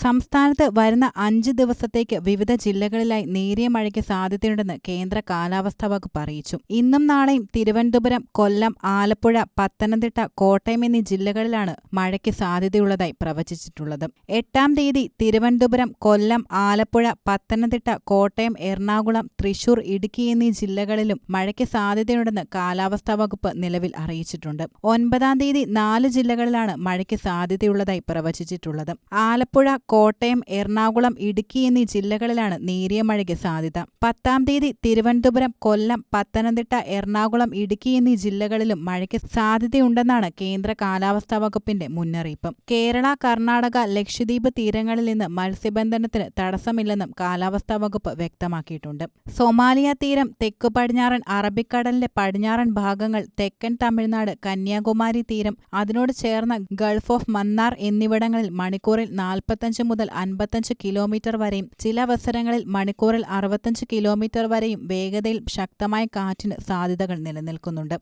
സംസ്ഥാനത്ത് വരുന്ന അഞ്ച് ദിവസത്തേക്ക് വിവിധ ജില്ലകളിലായി നേരിയ മഴയ്ക്ക് സാധ്യതയുണ്ടെന്ന് കേന്ദ്ര കാലാവസ്ഥാ വകുപ്പ് അറിയിച്ചു. ഇന്നും നാളെയും തിരുവനന്തപുരം കൊല്ലം ആലപ്പുഴ പത്തനംതിട്ട കോട്ടയം എന്നീ ജില്ലകളിലാണ് മഴയ്ക്ക് സാധ്യതയുള്ളതായി പ്രവചിച്ചിട്ടുള്ളത്. എട്ടാം തീയതി തിരുവനന്തപുരം കൊല്ലം ആലപ്പുഴ പത്തനംതിട്ട കോട്ടയം എറണാകുളം തൃശൂർ ഇടുക്കി എന്നീ ജില്ലകളിലും മഴയ്ക്ക് സാധ്യതയുണ്ടെന്ന് കാലാവസ്ഥാ വകുപ്പ് നിലവിൽ അറിയിച്ചിട്ടുണ്ട്. ഒൻപതാം തീയതി നാല് ജില്ലകളിലാണ് മഴയ്ക്ക് സാധ്യതയുള്ളതായി പ്രവചിച്ചിട്ടുള്ളത്. ആലപ്പുഴ കോട്ടയം എറണാകുളം ഇടുക്കി എന്നീ ജില്ലകളിലാണ് നേരിയ മഴയ്ക്ക് സാധ്യത. പത്താം തീയതി തിരുവനന്തപുരം കൊല്ലം പത്തനംതിട്ട എറണാകുളം ഇടുക്കി എന്നീ ജില്ലകളിലും മഴയ്ക്ക് സാധ്യതയുണ്ടെന്നാണ് കേന്ദ്ര കാലാവസ്ഥാ വകുപ്പിന്റെ മുന്നറിയിപ്പ്. കേരള കർണാടക ലക്ഷദ്വീപ് തീരങ്ങളിൽ നിന്ന് മത്സ്യബന്ധനത്തിന് തടസ്സമില്ലെന്നും കാലാവസ്ഥാ വകുപ്പ് വ്യക്തമാക്കിയിട്ടുണ്ട്. സൊമാലിയ തീരം തെക്കു പടിഞ്ഞാറൻ അറബിക്കടലിന്റെ പടിഞ്ഞാറൻ ഭാഗങ്ങൾ തെക്കൻ തമിഴ്നാട് കന്യാകുമാരി തീരം അതിനോട് ചേർന്ന ഗൾഫ് ഓഫ് മന്നാർ എന്നിവിടങ്ങളിൽ മണിക്കൂറിൽ നാൽപ്പത്തഞ്ച് മുതൽ അൻപത്തഞ്ച് കിലോമീറ്റർ വരെയും ചില അവസരങ്ങളിൽ മണിക്കൂറിൽ അറുപത്തഞ്ച് കിലോമീറ്റർ വരെയും വേഗതയിൽ ശക്തമായ കാറ്റിന് സാധ്യതകൾ നിലനിൽക്കുന്നുണ്ട്.